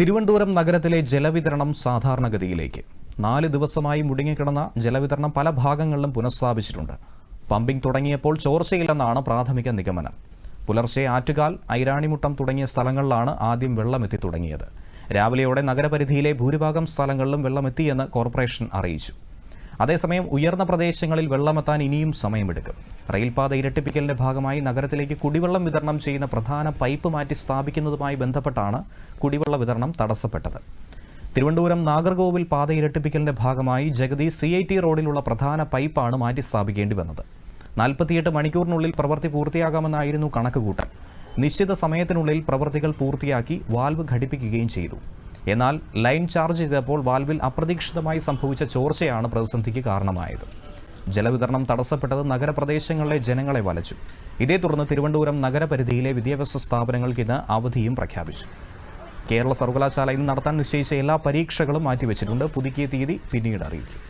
തിരുവനന്തപുരം നഗരത്തിലെ ജലവിതരണം സാധാരണഗതിയിലേക്ക്. നാല് ദിവസമായി മുടങ്ങിക്കിടന്ന ജലവിതരണം പല ഭാഗങ്ങളിലും പുനഃസ്ഥാപിച്ചിട്ടുണ്ട്. പമ്പിംഗ് തുടങ്ങിയപ്പോൾ ചോർച്ചയില്ലെന്നാണ് പ്രാഥമിക നിഗമനം. പുലർച്ചെ ആറ്റുകാൽ ഐരാണിമുട്ടം തുടങ്ങിയ സ്ഥലങ്ങളിലാണ് ആദ്യം വെള്ളമെത്തി തുടങ്ങിയത് രാവിലെയോടെ നഗരപരിധിയിലെ ഭൂരിഭാഗം സ്ഥലങ്ങളിലും വെള്ളമെത്തിയെന്ന് കോർപ്പറേഷൻ അറിയിച്ചു. അതേസമയം ഉയർന്ന പ്രദേശങ്ങളിൽ വെള്ളമെത്താൻ ഇനിയും സമയമെടുക്കും. റെയിൽപാത ഇരട്ടിപ്പിക്കലിന്റെ ഭാഗമായി നഗരത്തിലേക്ക് കുടിവെള്ളം വിതരണം ചെയ്യുന്ന പ്രധാന പൈപ്പ് മാറ്റി സ്ഥാപിക്കുന്നതുമായി ബന്ധപ്പെട്ടാണ് കുടിവെള്ള വിതരണം തടസ്സപ്പെട്ടത്. തിരുവനന്തപുരം നാഗർകോവിൽ പാത ഇരട്ടിപ്പിക്കലിന്റെ ഭാഗമായി ജഗതി സി ഐ ടി റോഡിലുള്ള പ്രധാന പൈപ്പാണ് മാറ്റി സ്ഥാപിക്കേണ്ടി വന്നത്. നാൽപ്പത്തിയെട്ട് മണിക്കൂറിനുള്ളിൽ പ്രവൃത്തി പൂർത്തിയാകാമെന്നായിരുന്നു കണക്കുകൂട്ടൽ. നിശ്ചിത സമയത്തിനുള്ളിൽ പ്രവൃത്തികൾ പൂർത്തിയാക്കി വാൽവ് ഘടിപ്പിക്കുകയും ചെയ്തു. എന്നാൽ ലൈൻ ചാർജ് ചെയ്തപ്പോൾ വാൽവിൽ അപ്രതീക്ഷിതമായി സംഭവിച്ച ചോർച്ചയാണ് പ്രതിസന്ധിക്ക് കാരണമായത്. ജലവിതരണം തടസ്സപ്പെട്ടത് നഗരപ്രദേശങ്ങളിലെ ജനങ്ങളെ വലച്ചു. ഇതേ തുടർന്ന് തിരുവനന്തപുരം നഗരപരിധിയിലെ വിദ്യാഭ്യാസ സ്ഥാപനങ്ങൾക്ക് ഇന്ന് അവധിയും പ്രഖ്യാപിച്ചു. കേരള സർവകലാശാല ഇന്ന് നടത്താൻ നിശ്ചയിച്ച എല്ലാ പരീക്ഷകളും മാറ്റിവെച്ചിട്ടുണ്ട്. പുതുക്കിയ തീയതി പിന്നീട് അറിയിക്കും.